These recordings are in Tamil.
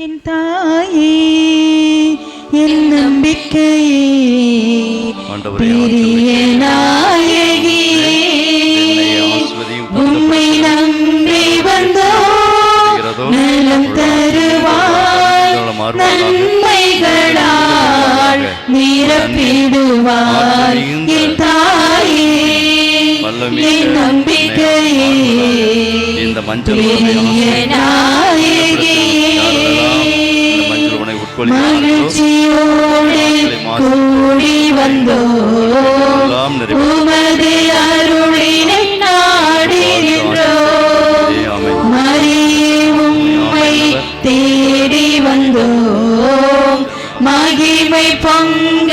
என் தாயே என் நம்பிக்கையே பெரிய நாயகியே உம்மை நம்பி இருக்கிறதோ, நலம் தருவாய் நன்மைகளால் நிரப்பிடுவாய். என் தாயே என் நம்பிக்கையே இந்த மஞ்சள் பெரிய மகிழ்ச்சியோடு கூடி வந்தோம் உமது அருளினை நாடி நின்றோம். ஆமென். மரியே உம்மை தேடி வந்தோம். மகிமை பொங்க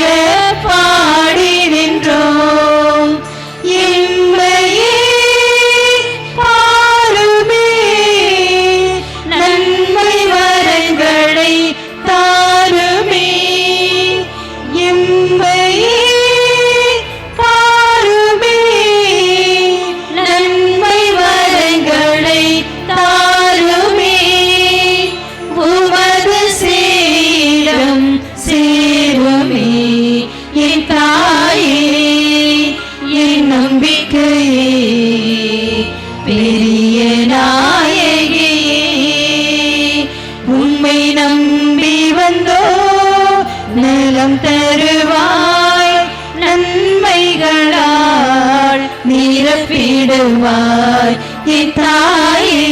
நம்பி வந்தோ நிலம் தருவாய் நன்மைகளால் நிரப்பிடுவாய். என் தாயே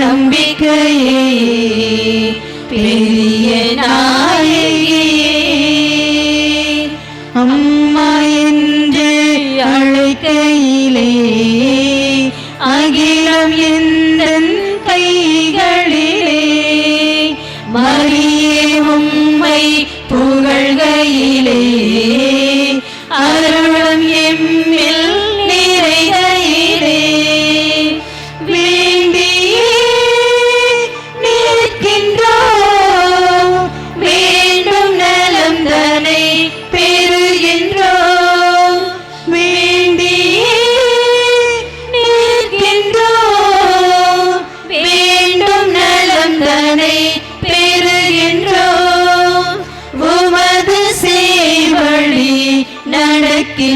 நம்பிக்கையே பெரிய வாழ்கையிலே அருளும் எம்மில் நிறைகையிலே வேண்டியே நிற்கின்ற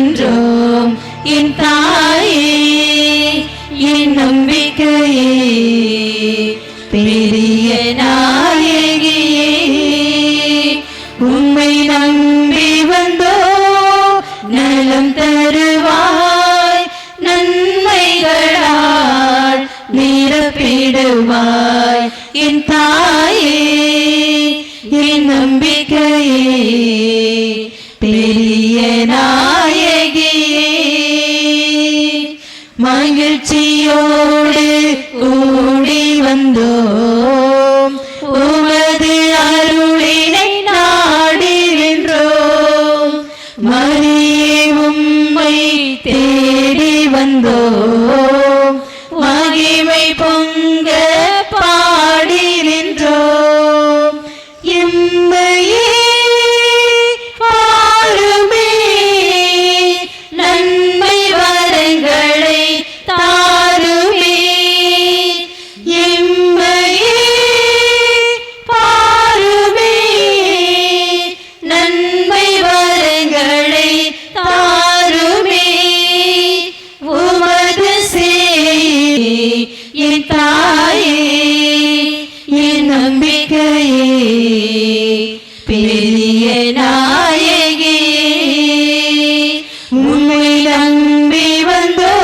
என்றோம் என் தாயே என் நம்பிக்கையே பெரிய நாயகியே உம்மை நம்பி வந்தோ நலம் தருவாய் நன்மைகளால் நிரப்பிடுவாய். என் தாயே என் நம்பிக்கையே தேடி வந்தோ என் தாயே என் நம்பிக்கையே பெரிய நாயகே. உண்மை நம்பி வந்தோ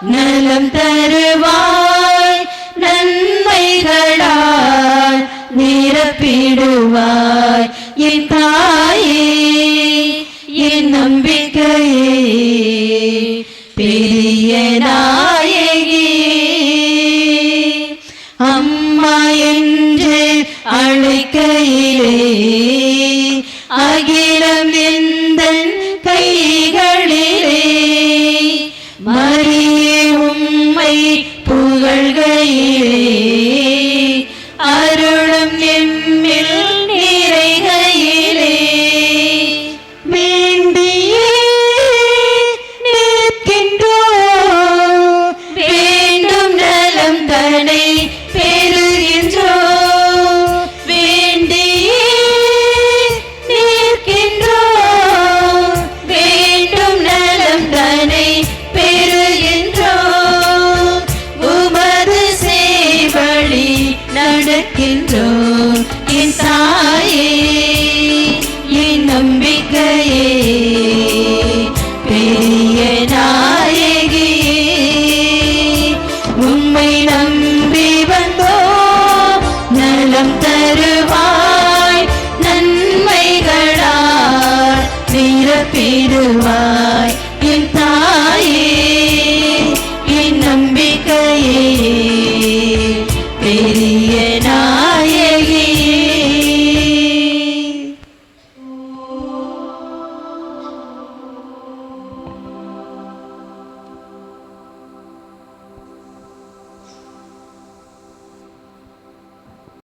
நலம் தருவாய் நன்மைகளால் நிரப்பிடுவாய். கையிலே அகிலம் எந்த கைகளிலே? மரியே உம்மை புகழ்கையிலே என் தாயே என் நம்பிக்கையே பெரிய நாயகியே உம்மை நம்பி வந்தோ நலம் தருவாய்.